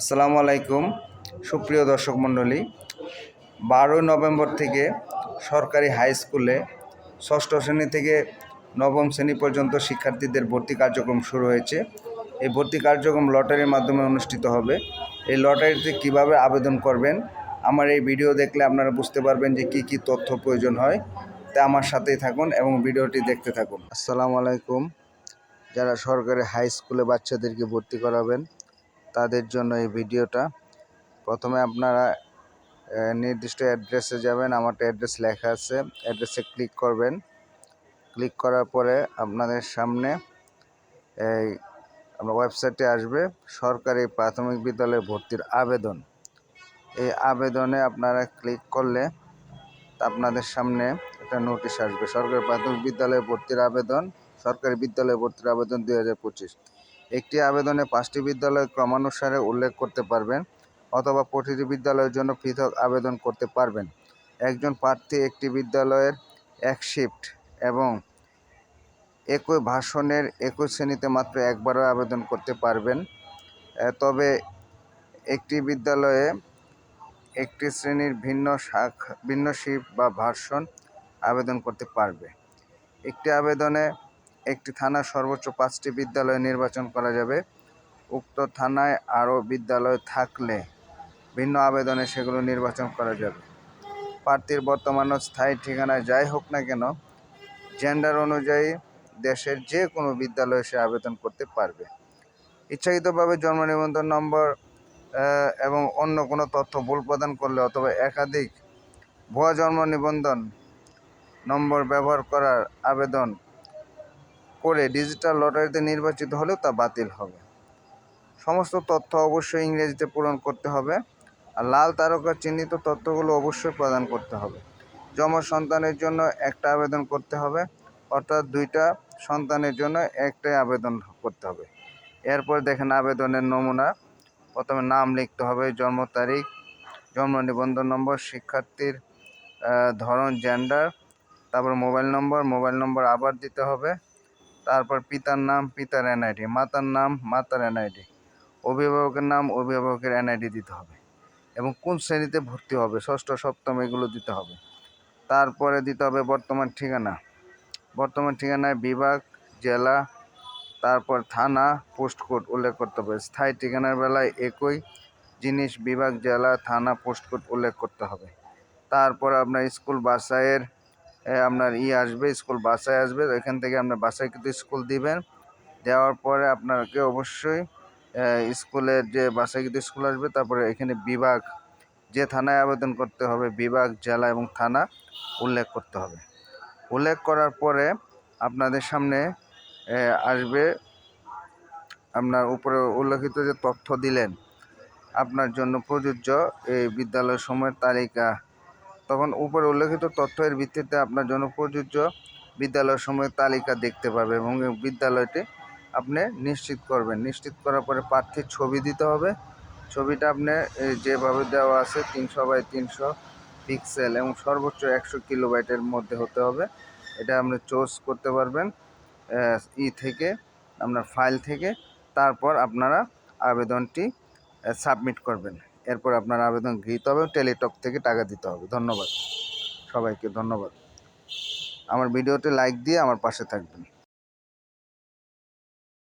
আসসালামু আলাইকুম, সুপ্রিয় দর্শক মণ্ডলী। বারোই নভেম্বর থেকে সরকারি হাই স্কুলে ষষ্ঠ শ্রেণি থেকে নবম শ্রেণি পর্যন্ত শিক্ষার্থীদের ভর্তি কার্যক্রম শুরু হয়েছে। এই ভর্তি কার্যক্রম লটারির মাধ্যমে অনুষ্ঠিত হবে। এই লটারিতে কীভাবে আবেদন করবেন, আমার এই ভিডিও দেখলে আপনারা বুঝতে পারবেন যে কি কি তথ্য প্রয়োজন হয়। তা আমার সাথেই থাকুন এবং ভিডিওটি দেখতে থাকুন। আসসালামু আলাইকুম। যারা সরকারি হাই স্কুলে বাচ্চাদেরকে ভর্তি করাবেন তাদের জন্য এই ভিডিওটা। প্রথমে আপনারা নির্দিষ্ট অ্যাড্রেসে যাবেন আমারটা অ্যাড্রেস লেখা আছে, অ্যাড্রেসে ক্লিক করবেন। ক্লিক করার পরে আপনাদের সামনে এই আপনার ওয়েবসাইটে আসবে, সরকারি প্রাথমিক বিদ্যালয়ে ভর্তির আবেদন। এই আবেদনে আপনারা ক্লিক করলে আপনাদের সামনে একটা নোটিশ আসবে, সরকারি প্রাথমিক বিদ্যালয়ে ভর্তির আবেদন, সরকারি বিদ্যালয়ে ভর্তির আবেদন দুই হাজার পঁচিশ। একটি আবেদনে পাঁচটি বিদ্যালয় ক্রমানুসারে উল্লেখ করতে পারবেন অথবা প্রতিটি বিদ্যালয়ের জন্য পৃথক আবেদন করতে পারবেন। একজন প্রার্থী একটি বিদ্যালয়ের এক শিফট এবং একই ভাষণের একই শ্রেণীতে মাত্র একবারও আবেদন করতে পারবেন। তবে একটি বিদ্যালয়ে একটি শ্রেণির ভিন্ন শাখ, ভিন্ন শিফট বা ভার্সন আবেদন করতে পারবে। একটি আবেদনে একটি থানার সর্বোচ্চ পাঁচটি বিদ্যালয় নির্বাচন করা যাবে। উক্ত থানায় আরও বিদ্যালয় থাকলে ভিন্ন আবেদনে সেগুলো নির্বাচন করা যাবে। প্রার্থীর বর্তমান স্থায়ী ঠিকানায় যাই হোক না কেন জেন্ডার অনুযায়ী দেশের যে কোনো বিদ্যালয়ে সে আবেদন করতে পারবে। ইচ্ছাকৃতভাবে জন্ম নিবন্ধন নম্বর এবং অন্য কোনো তথ্য ভুল প্রদান করলে অথবা একাধিক ভুয়া জন্ম নিবন্ধন নম্বর ব্যবহার করার আবেদন করে ডিজিটাল লটারিতে নির্বাচিত হলেও তা বাতিল হবে। সমস্ত তথ্য অবশ্যই ইংরেজিতে পূরণ করতে হবে আর লাল তারকা চিহ্নিত তথ্যগুলো অবশ্যই প্রদান করতে হবে। যমজ সন্তানের জন্য একটা আবেদন করতে হবে, অর্থাৎ দুইটা সন্তানের জন্য একটাই আবেদন করতে হবে। এরপর দেখেন আবেদনের নমুনা, প্রথমে নাম লিখতে হবে, জন্ম তারিখ, জন্ম নিবন্ধন নম্বর, শিক্ষার্থীর ধরন জেন্ডার তারপর মোবাইল নম্বর মোবাইল নম্বর আবার দিতে হবে। তারপর পিতার নাম, পিতার এনআইডি মাতার নাম, মাতার এনআইডি অভিভাবকের নাম, অভিভাবকের এনআইডি দিতে হবে। এবং কোন শ্রেণীতে ভর্তি হবে? ষষ্ঠ, সপ্তম এগুলো দিতে হবে। তারপরে দিতে হবে বর্তমান ঠিকানা। বর্তমান ঠিকানায় বিভাগ, জেলা, তারপর থানা, পোস্ট কোড উল্লেখ করতে হবে। স্থায়ী ঠিকানার বেলায় একই জিনিস, বিভাগ, জেলা, থানা, পোস্ট কোড উল্লেখ করতে হবে। তারপর আপনার স্কুল বাসায়ের আপনার ই আসবে, স্কুল বাসায় আসবে এখান থেকে আপনার বাসায় কিন্তু স্কুল দিবেন। দেওয়ার পরে আপনাকে অবশ্যই স্কুলের যে বাসায় কিন্তু স্কুল আসবে, তারপরে এখানে বিভাগ, যে থানায় আবেদন করতে হবে, বিভাগ, জেলা এবং থানা উল্লেখ করতে হবে। উল্লেখ করার পরে আপনাদের সামনে আসবে আপনার উপরে উল্লেখিত যে তথ্য দিলেন, আপনার জন্য প্রযোজ্য এই বিদ্যালয় সময়ের তালিকা। তখন উপরে উল্লেখিত তথ্যের ভিত্তিতে আপনার জন্য প্রযোজ্য বিদ্যালয় সময়ের তালিকা দেখতে পাবে এবং বিদ্যালয়টি আপনি নিশ্চিত করবেন। নিশ্চিত করার পরে প্রার্থীর ছবি দিতে হবে। ছবিটা আপনি যেভাবে দেওয়া আছে, তিনশো বাই তিনশো পিক্সেল এবং সর্বোচ্চ একশো কিলোবাইটের মধ্যে হতে হবে। এটা আপনি চোজ করতে পারবেন ই থেকে, আপনার ফাইল থেকে। তারপর আপনারা আবেদনটি সাবমিট করবেন। এরপর আপনার আবেদন গৃহীত হবে টেলিটক থেকে টাকা দিতে হবে। ধন্যবাদ। সবাইকে ধন্যবাদ। আমার ভিডিওতে লাইক দিয়ে আমার পাশে থাকবেন।